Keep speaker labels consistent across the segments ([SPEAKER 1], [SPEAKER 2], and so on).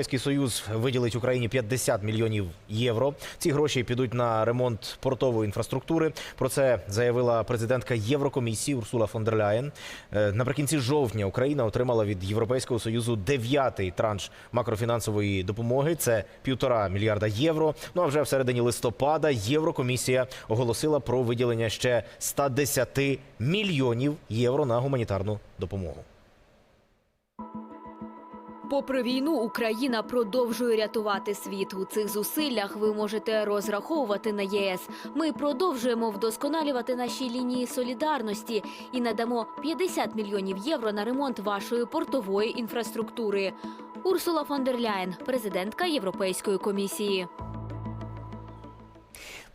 [SPEAKER 1] Європейський союз виділить Україні 50 мільйонів євро. Ці гроші підуть на ремонт портової інфраструктури. Про це заявила президентка Єврокомісії Урсула фон дер Ляєн. Е, Наприкінці жовтня Україна отримала від Європейського союзу дев'ятий транш макрофінансової допомоги. Це півтора мільярда євро. Ну а вже в середині листопада Єврокомісія оголосила про виділення ще 110 мільйонів євро на гуманітарну допомогу.
[SPEAKER 2] Попри війну, Україна продовжує рятувати світ. У цих зусиллях ви можете розраховувати на ЄС. Ми продовжуємо вдосконалювати наші лінії солідарності і надамо 50 мільйонів євро на ремонт вашої портової інфраструктури. Урсула фон дер Ляєн, президентка Європейської комісії.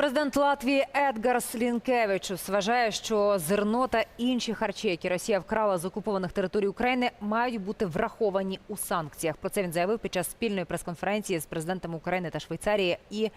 [SPEAKER 3] Президент Латвії Едгарс Лінкевичус вважає, що зерно та інші харчі, які Росія вкрала з окупованих територій України, мають бути враховані у санкціях. Про це він заявив під час спільної прес-конференції з президентом України та Швейцарії і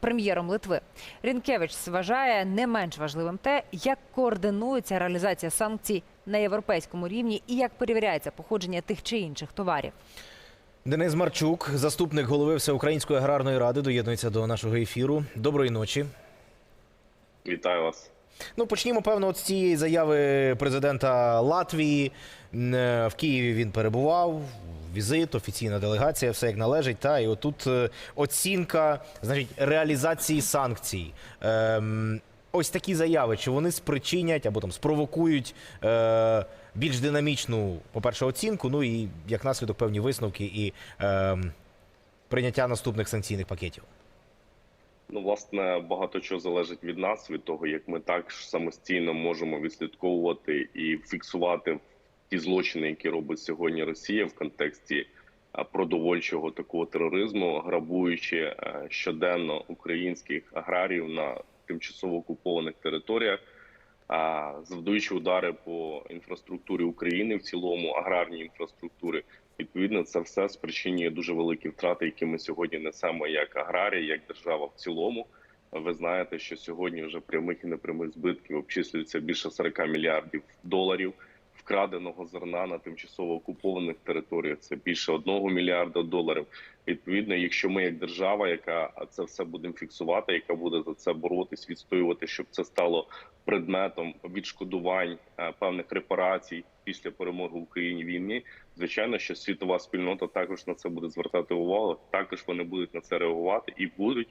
[SPEAKER 3] прем'єром Литви. Рінкевич вважає не менш важливим те, як координується реалізація санкцій на європейському рівні і як перевіряється походження тих чи інших товарів.
[SPEAKER 1] Денис Марчук, заступник голови Всеукраїнської аграрної ради, доєднується до нашого ефіру. Доброї ночі.
[SPEAKER 4] Вітаю вас.
[SPEAKER 1] Ну, почнімо, певно, от з цієї заяви президента Латвії. Е, В Києві він перебував. Візит, офіційна делегація, все як належить. Та і отут е, оцінка, значить, реалізації санкцій. Ем, ось такі заяви, чи вони спричинять або там спровокують е, більш динамічну, по-перше, оцінку, ну і як наслідок певні висновки і ем, прийняття наступних санкційних пакетів.
[SPEAKER 4] Ну, власне, багато чого залежить від нас, від того, як ми так самостійно можемо відслідковувати і фіксувати ті злочини, які робить сьогодні Росія в контексті продовольчого такого тероризму, грабуючи е, щоденно українських аграріїв на тимчасово окупованих територіях, завдаючи удари по інфраструктурі України в цілому, аграрній інфраструктури. Відповідно, це все спричинює дуже великі втрати, які ми сьогодні несемо як аграрія, як держава в цілому. Ви знаєте, що сьогодні вже прямих і непрямих збитків обчислюється більше 40 мільярдів доларів вкраденого зерна на тимчасово окупованих територіях. Це більше одного мільярда доларів. Відповідно, якщо ми, як держава, яка це все будемо фіксувати, яка буде за це боротись, відстоювати, щоб це стало предметом відшкодувань е, певних репарацій після перемоги в Україні війни, звичайно, що світова спільнота також на це буде звертати увагу. Також вони будуть на це реагувати і будуть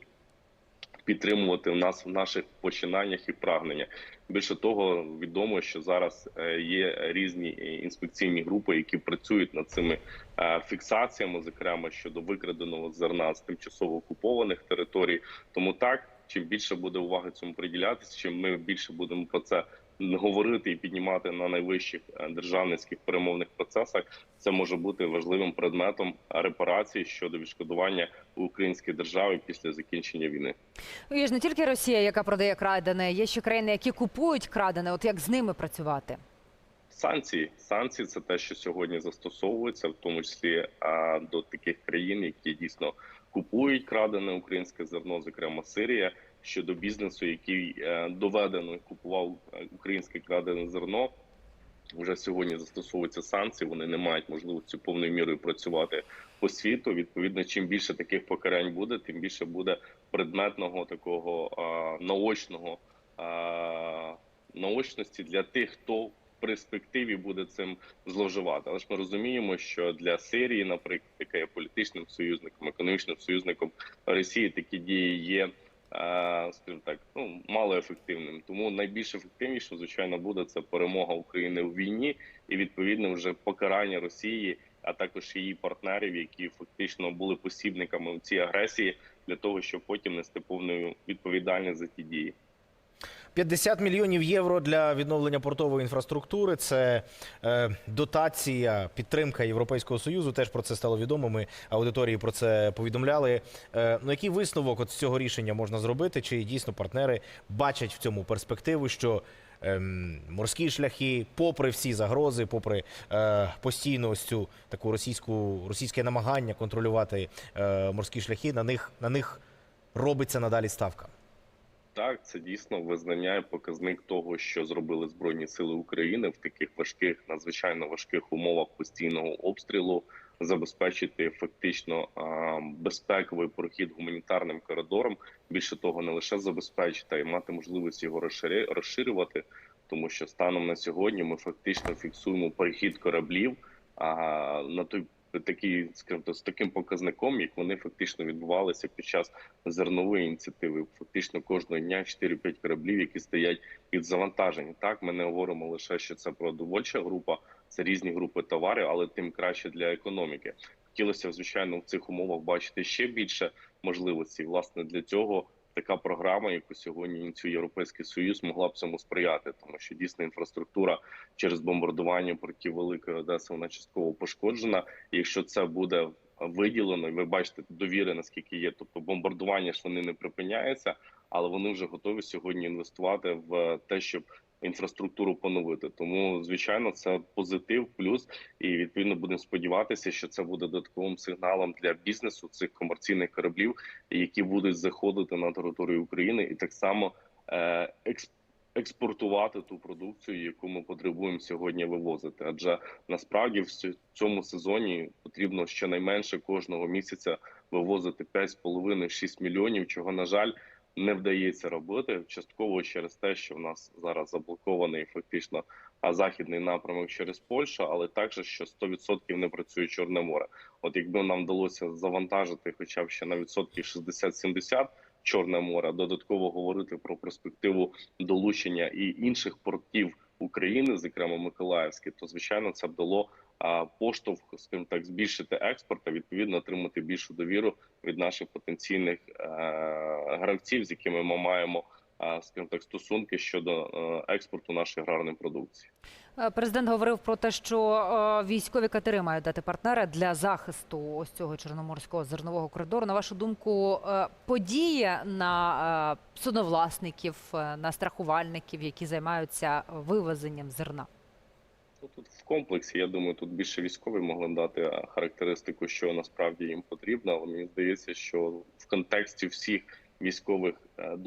[SPEAKER 4] підтримувати нас в наших починаннях і прагненнях. Більше того, відомо, що зараз е, є різні е, інспекційні групи, які працюють над цими е, фіксаціями, зокрема щодо викраденого зерна з тимчасово окупованих територій. Тому так, чим більше буде уваги цьому приділятися, чим ми більше будемо про це говорити і піднімати на найвищих е, державницьких перемовних процесах, це може бути важливим предметом репарації щодо відшкодування української держави після закінчення війни.
[SPEAKER 3] Ну, Є ж не тільки Росія, яка продає крадене, є ще країни, які купують крадене. От як з ними працювати?
[SPEAKER 4] Санкції санкції це те, що сьогодні застосовується, в тому числі а, до таких країн, які дійсно купують крадене українське зерно, зокрема Сирія, щодо бізнесу, який е, доведено купував е, українське крадене зерно. Вже сьогодні застосовуються санкції. Вони не мають можливості повною мірою працювати по світу. Відповідно, чим більше таких покарань буде, тим більше буде предметного такого а, наочного а, наочності для тих, хто в перспективі буде цим зловживати. Але ж ми розуміємо, що для Сирії, наприклад, яка є політичним союзником, економічним союзником Росії, такі дії є. Е, Скажімо так, ну малоефективним. Тому найбільш ефективніше, звичайно, буде це перемога України у війні і відповідно вже покарання Росії, а також її партнерів, які фактично були посібниками у цій агресії, для того, щоб потім нести повну відповідальність за ті дії.
[SPEAKER 1] 50 мільйонів євро для відновлення портової інфраструктури. Це е, дотація, підтримка Європейського союзу. Теж про це стало відомо. Ми аудиторії про це повідомляли. Е, ну який висновок от з цього рішення можна зробити? Чи дійсно партнери бачать в цьому перспективу, що ем, морські шляхи, попри всі загрози, попри е, постійну ось цю таку російську російське намагання контролювати морські шляхи, на них на них робиться надалі ставка.
[SPEAKER 4] Так, це дійсно визнання і показник того, що зробили збройні сили України в таких важких, надзвичайно важких умовах постійного обстрілу, забезпечити фактично безпековий прохід гуманітарним коридором. Більше того, не лише забезпечити, а й мати можливість його розширювати, тому що станом на сьогодні ми фактично фіксуємо перехід кораблів а, на той такий, скажімо, з таким показником, як вони фактично відбувалися під час зернової ініціативи. Фактично кожного дня 4-5 кораблів, які стоять під завантаження. Так, ми не говоримо лише, що це продовольча група, це різні групи товарів, але тим краще для економіки. Хотілося звичайно, в цих умовах бачити ще більше можливостей. Власне, для цього така програма, яку сьогодні ініціює Європейський Союз, могла б цьому сприяти, тому що дійсно інфраструктура через бомбардування портів Великої Одеси вона частково пошкоджена. І якщо це буде виділено, і ви бачите довіри, наскільки є, тобто бомбардування ж вони не припиняються, але вони вже готові сьогодні інвестувати в те, щоб інфраструктуру поновити. Тому, звичайно, це позитив, плюс і відповідно будемо сподіватися, що це буде додатковим сигналом для бізнесу цих комерційних кораблів, які будуть заходити на територію України, і так само е, експортувати ту продукцію, яку ми потребуємо сьогодні вивозити. Адже насправді в цьому сезоні потрібно щонайменше кожного місяця вивозити 5,5-6 мільйонів, чого на жаль. Не вдається робити частково через те, що в нас зараз заблокований фактично західний напрямок через Польщу, але також що 100% не працює Чорне море. От якби нам вдалося завантажити, хоча б ще на відсотків 60-70 Чорне море, додатково говорити про перспективу долучення і інших портів України, зокрема Миколаївський, то звичайно це б дало поштовх, скажімо так, збільшити експорт та відповідно отримати більшу довіру від наших потенційних е, гравців, з якими ми маємо. Скажімо так, стосунки щодо е, експорту нашої аграрної продукції.
[SPEAKER 3] Е, Президент говорив про те, що військові катери мають дати партнери для захисту ось цього чорноморського зернового коридору. На вашу думку, подія на судновласників, на страхувальників, які займаються вивезенням зерна.
[SPEAKER 4] Ну, Тут в комплексі, я думаю, тут більше військові могли дати характеристику, що насправді їм потрібно. Але мені здається, що в контексті всіх військових е,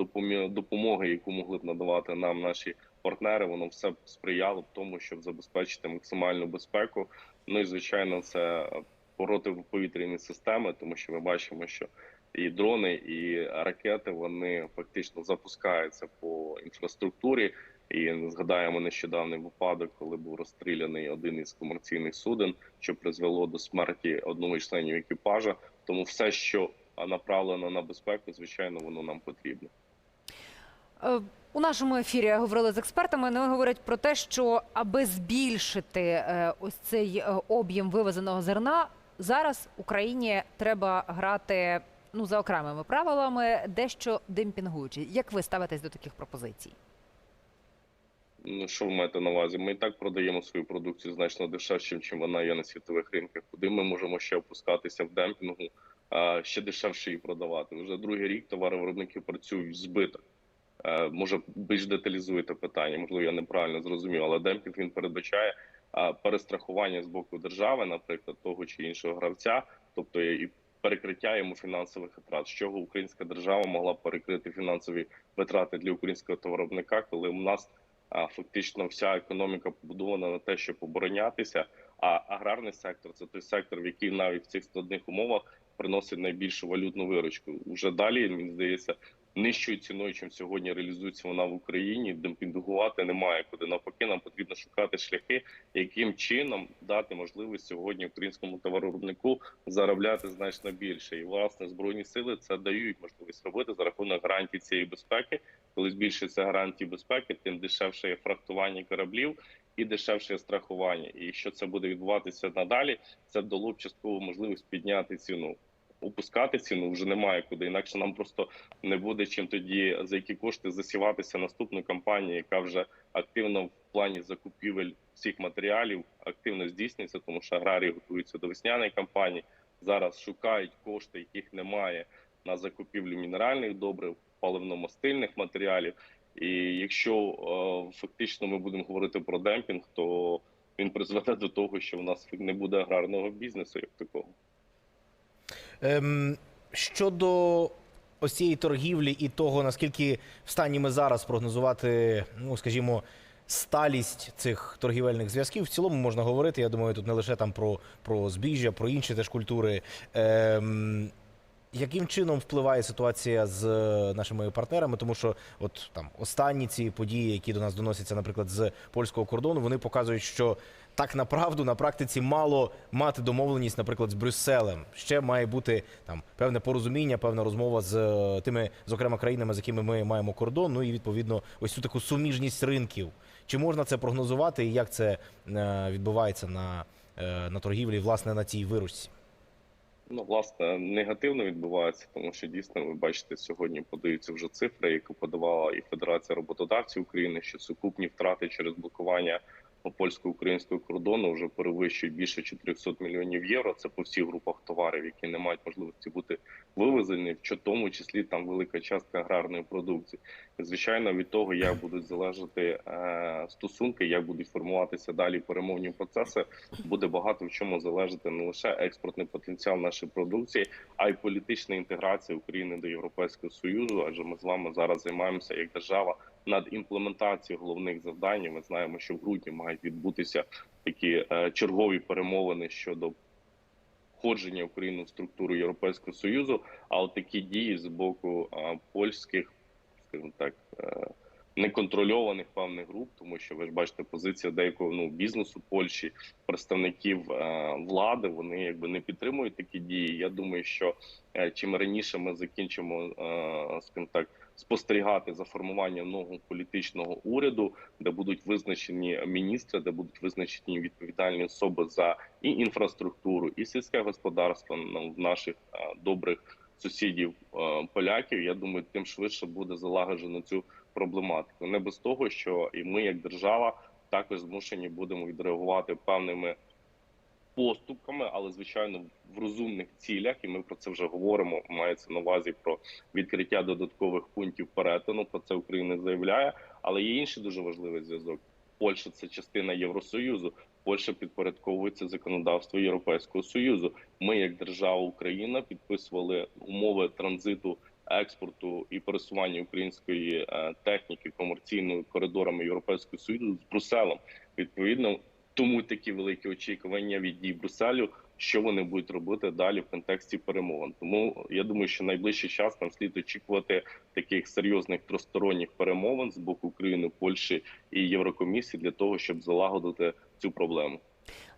[SPEAKER 4] допомоги, яку могли б надавати нам наші партнери, воно все сприяло б тому, щоб забезпечити максимальну безпеку. Ну і звичайно, це протиповітряні системи, тому що ми бачимо, що і дрони, і ракети вони фактично запускаються по інфраструктурі. І згадаємо нещодавний випадок, коли був розстріляний один із комерційних суден, що призвело до смерті одного із членів екіпажа. Тому все, що направлено на безпеку, звичайно, воно нам потрібно.
[SPEAKER 3] Е, У нашому ефірі говорили з експертами. Вони говорять про те, що аби збільшити е, ось цей е, об'єм вивезеного зерна, зараз Україні треба грати ну за окремими правилами, дещо демпінгуючи. Як ви ставитесь до таких пропозицій?
[SPEAKER 4] Ну що ви маєте на увазі? Ми і так продаємо свою продукцію значно дешевше, ніж вона є на світових ринках. Куди ми можемо ще опускатися в демпінгу, а ще дешевше її продавати? Вже другий рік товаровиробники працюють в збиток. Е, Може, більш деталізуєте питання, можливо, я неправильно зрозумів, але демпінг він передбачає перестрахування з боку держави, наприклад, того чи іншого гравця, тобто і перекриття йому фінансових витрат, з чого українська держава могла перекрити фінансові витрати для українського товаровиробника, коли у нас фактично вся економіка побудована на те, щоб оборонятися. А аграрний сектор це той сектор, в який навіть в цих складних умовах приносить найбільшу валютну виручку. Уже далі мені здається, нижчою ціною, чим сьогодні реалізується вона в Україні, демпінгувати немає куди. Навпаки, нам потрібно шукати шляхи, яким чином дати можливість сьогодні українському товаровиробнику заробляти значно більше. І власне збройні сили це дають можливість робити за рахунок гарантій цієї безпеки. Коли збільшуються гарантії безпеки, тим дешевше є фрахтування кораблів. І дешевше страхування, і якщо це буде відбуватися надалі, це дало б часткову можливість підняти ціну. Опускати ціну вже немає куди. Інакше нам просто не буде чим тоді за які кошти засіватися наступну кампанію, яка вже активно в плані закупівель всіх матеріалів активно здійснюється, тому що аграрії готуються до весняної кампанії. Зараз шукають кошти, яких немає на закупівлю мінеральних добрив, паливно-мастильних матеріалів. І якщо е, фактично ми будемо говорити про демпінг, то він призведе до того, що в нас не буде аграрного бізнесу як такого.
[SPEAKER 1] Ем, щодо ось цієї торгівлі і того, наскільки в стані ми зараз прогнозувати, ну скажімо, сталість цих торгівельних зв'язків в цілому можна говорити. Я думаю, тут не лише там про, про збіжжя, про інші теж культури. Ем, яким чином впливає ситуація з е, нашими партнерами? Тому що от там останні ці події, які до нас доносяться, наприклад, з польського кордону, вони показують, що так направду на практиці мало мати домовленість, наприклад, з Брюсселем. Ще має бути там певне порозуміння, певна розмова з е, тими, зокрема, країнами, з якими ми маємо кордон. Ну і відповідно ось цю таку суміжність ринків. Чи можна це прогнозувати, і як це е, відбувається на, на торгівлі, власне, на цій виручці?
[SPEAKER 4] Ну, власне, негативно відбувається, тому що дійсно ви бачите, сьогодні подаються вже цифри, які подавала і Федерація роботодавців України, що сукупні втрати через блокування польсько-українського кордону вже перевищують більше 400 мільйонів євро. Це по всіх групах товарів, які не мають можливості бути вивезені, в тому числі там велика частка аграрної продукції. І, звичайно, від того, як будуть залежати е, стосунки, як будуть формуватися далі перемовні процеси, буде багато в чому залежати не лише експортний потенціал нашої продукції, а й політична інтеграція України до Європейського союзу. Адже ми з вами зараз займаємося як держава над імплементацією головних завдань. Ми знаємо, що в грудні мають відбутися такі е, чергові перемовини щодо входження України в структуру Європейського союзу. А от такі дії з боку е, польських, скажімо так. е, Неконтрольованих певних груп, тому що ви ж бачите, позиція деякого ну бізнесу Польщі, представників е, влади, вони якби не підтримують такі дії. Я думаю, що е, чим раніше ми закінчимо, е, скажімо так, спостерігати за формуванням нового політичного уряду, де будуть визначені міністри, де будуть визначені відповідальні особи за і інфраструктуру, і сільське господарство в наших е, добрих сусідів е, поляків. Я думаю, тим швидше буде залагоджено цю проблематику. Не без того, що і ми, як держава, також змушені будемо відреагувати певними поступками, але звичайно в розумних цілях, і ми про це вже говоримо. Мається на увазі про відкриття додаткових пунктів перетину. Про це Україна заявляє. Але є інший дуже важливий зв'язок. Польща це частина Євросоюзу. Польща підпорядковується законодавству Європейського союзу. Ми, як держава Україна, підписували умови транзиту, експорту і пересування української е, техніки комерційними коридорами Європейського союзу з Брюсселем. Відповідно, тому такі великі очікування від дій Брюсселю, що вони будуть робити далі в контексті перемовин. Тому я думаю, що найближчий час нам слід очікувати таких серйозних тристоронніх перемовин з боку України, Польщі і Єврокомісії для того, щоб залагодити цю проблему.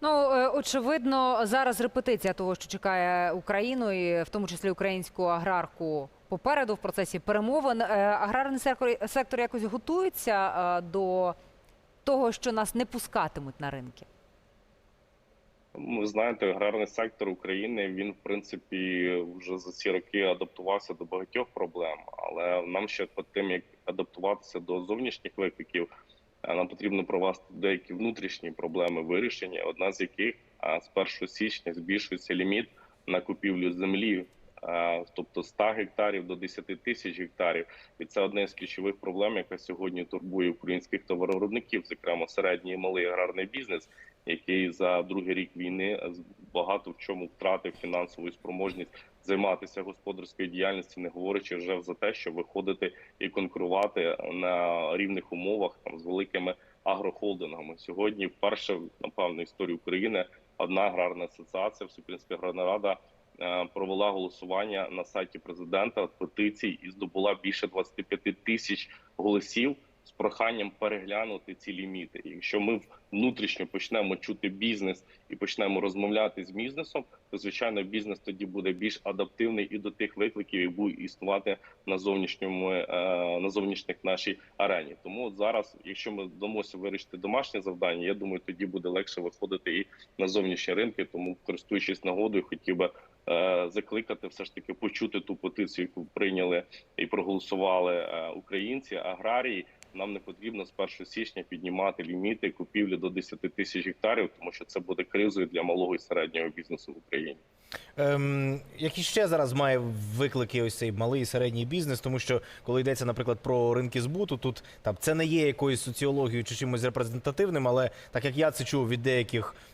[SPEAKER 3] Ну, е, очевидно, зараз репетиція того, що чекає Україну, і в тому числі українську аграрку попереду в процесі перемовин. Е, Аграрний сектор, сектор якось готується е, до того, що нас не пускатимуть на ринки.
[SPEAKER 4] Ви знаєте, аграрний сектор України він в принципі вже за ці роки адаптувався до багатьох проблем, але нам ще перед тим як адаптуватися до зовнішніх викликів, е, нам потрібно провести деякі внутрішні проблеми вирішення. Одна з яких з 1 січня збільшується ліміт на купівлю землі. Е, Тобто з 100 гектарів до 10 тисяч гектарів, і це одне з ключових проблем, яка сьогодні турбує українських товаровиробників, зокрема середній і малий аграрний бізнес, який за другий рік війни багато в чому втратив фінансову спроможність займатися господарською діяльністю, не говорячи вже за те, щоб виходити і конкурувати на рівних умовах там з великими агрохолдингами. Сьогодні, вперше напевно, історії України одна аграрна асоціація, Всеукраїнська аграрна рада. Е, Провела голосування на сайті президента петицій і здобула більше 25 тисяч голосів з проханням переглянути ці ліміти. Якщо ми внутрішньо почнемо чути бізнес і почнемо розмовляти з бізнесом, то звичайно бізнес тоді буде більш адаптивний і до тих викликів, які будуть існувати на зовнішньому е, на зовнішніх нашій арені. Тому от зараз, якщо ми вдамося вирішити домашнє завдання, я думаю, тоді буде легше виходити і на зовнішні ринки. Тому, користуючись нагодою, хотів би закликати все ж таки почути ту петицію, яку прийняли і проголосували е, українці, аграрії. Нам не потрібно з 1 січня піднімати ліміти купівлі до 10 тисяч гектарів, тому що це буде кризою для малого і середнього бізнесу в Україні.
[SPEAKER 1] Ем, які ще зараз має виклики ось цей малий і середній бізнес, тому що коли йдеться, наприклад, про ринки збуту, тут там це не є якоюсь соціологією чи чимось репрезентативним, але так як я це чув від деяких е,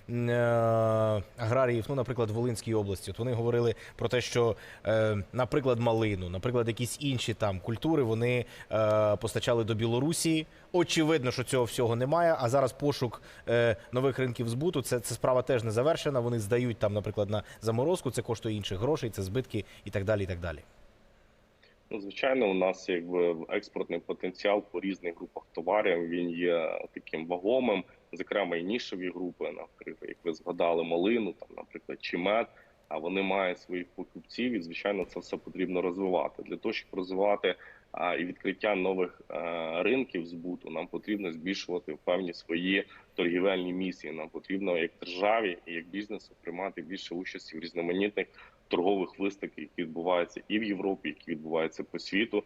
[SPEAKER 1] аграріїв, ну, наприклад, в Волинській області. От вони говорили про те, що, е, наприклад, малину, наприклад, якісь інші там культури вони е, постачали до Білорусі. Очевидно, що цього всього немає. А зараз пошук е, нових ринків збуту. Це, це справа теж не завершена. Вони здають там, наприклад, на заморозку. Це коштує інших грошей, це збитки і так далі. І так далі.
[SPEAKER 4] Ну, звичайно, у нас якби експортний потенціал по різних групах товарів він є таким вагомим, зокрема і нішеві групи, наприклад, як ви згадали, малину, там, наприклад, чи мед. А вони мають своїх покупців, і звичайно, це все потрібно розвивати. Для того, щоб розвивати а, і відкриття нових а, ринків збуту, нам потрібно збільшувати певні свої торгівельні місії. Нам потрібно як державі і як бізнесу приймати більше участі в різноманітних торгових виставках, які відбуваються і в Європі, які відбуваються по світу.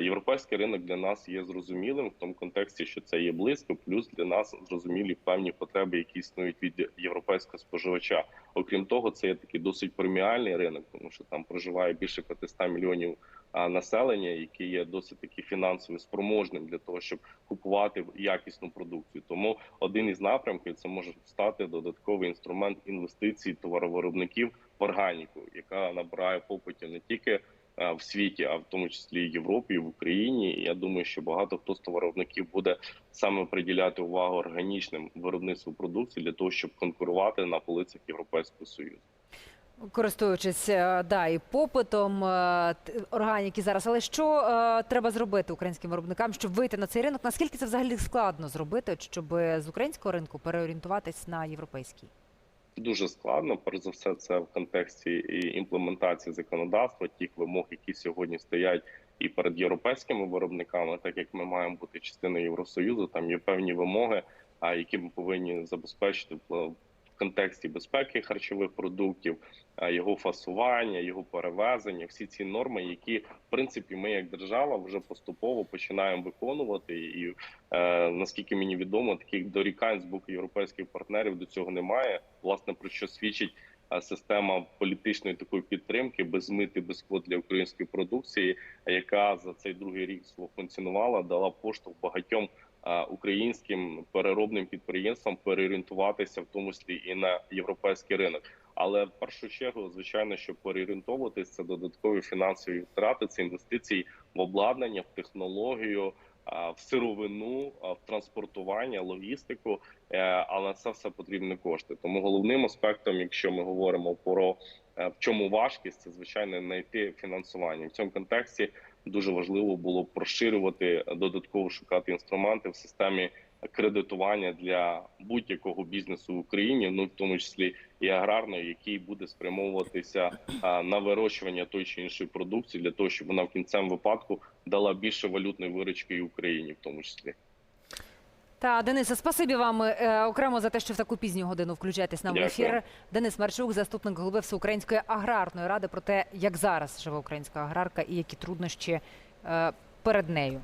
[SPEAKER 4] Європейський ринок для нас є зрозумілим в тому контексті, що це є близько. Плюс для нас зрозумілі певні потреби, які існують від європейського споживача. Окрім того, це є такий досить преміальний ринок, тому що там проживає більше 500 мільйонів населення, які є досить таки фінансово спроможним для того, щоб купувати якісну продукцію. Тому один із напрямків це може стати додатковий інструмент інвестицій товаровиробників в органіку, яка набирає попитів не тільки в світі, а в тому числі і Європі, і в Україні. Я думаю, що багато хто з товаровиробників буде саме приділяти увагу органічним виробництву продукції для того, щоб конкурувати на полицях Європейського союзу.
[SPEAKER 3] Користуючись е, да, і попитом е, органіки зараз, але що е, треба зробити українським виробникам, щоб вийти на цей ринок? Наскільки це взагалі складно зробити, щоб з українського ринку переорієнтуватись на європейський?
[SPEAKER 4] Дуже складно. Перш за все, це в контексті імплементації законодавства, тих вимог, які сьогодні стоять і перед європейськими виробниками, так як ми маємо бути частиною Євросоюзу, там є певні вимоги, а які ми повинні забезпечити контексті безпеки харчових продуктів, його фасування, його перевезення, всі ці норми, які в принципі ми як держава вже поступово починаємо виконувати. І е, наскільки мені відомо, таких дорікань з боку європейських партнерів до цього немає. Власне про що свідчить система політичної такої підтримки без мити, без квот для української продукції, яка за цей другий рік свого функціонувала, дала поштовх багатьом українським переробним підприємствам переорієнтуватися, в тому числі і на європейський ринок. Але в першу чергу, звичайно, щоб переорієнтовуватися, це додаткові фінансові втрати, це інвестиції в обладнання, в технологію, в сировину, в транспортування, логістику. Е, Але це все потрібні кошти. Тому головним аспектом, якщо ми говоримо про е, в чому важкість, це звичайно знайти фінансування в цьому контексті. Дуже важливо було б розширювати додатково шукати інструменти в системі кредитування для будь-якого бізнесу в Україні, ну в тому числі і аграрної, який буде спрямовуватися на вирощування той чи іншої продукції для того, щоб вона в кінцевому випадку дала більше валютної виручки і Україні, в тому числі.
[SPEAKER 3] Та Денисе, спасибі вам е, окремо за те, що в таку пізню годину включаєтесь нам в ефір. Денис Марчук, заступник голови Всеукраїнської аграрної ради, про те, як зараз живе українська аграрка і які труднощі е, перед нею.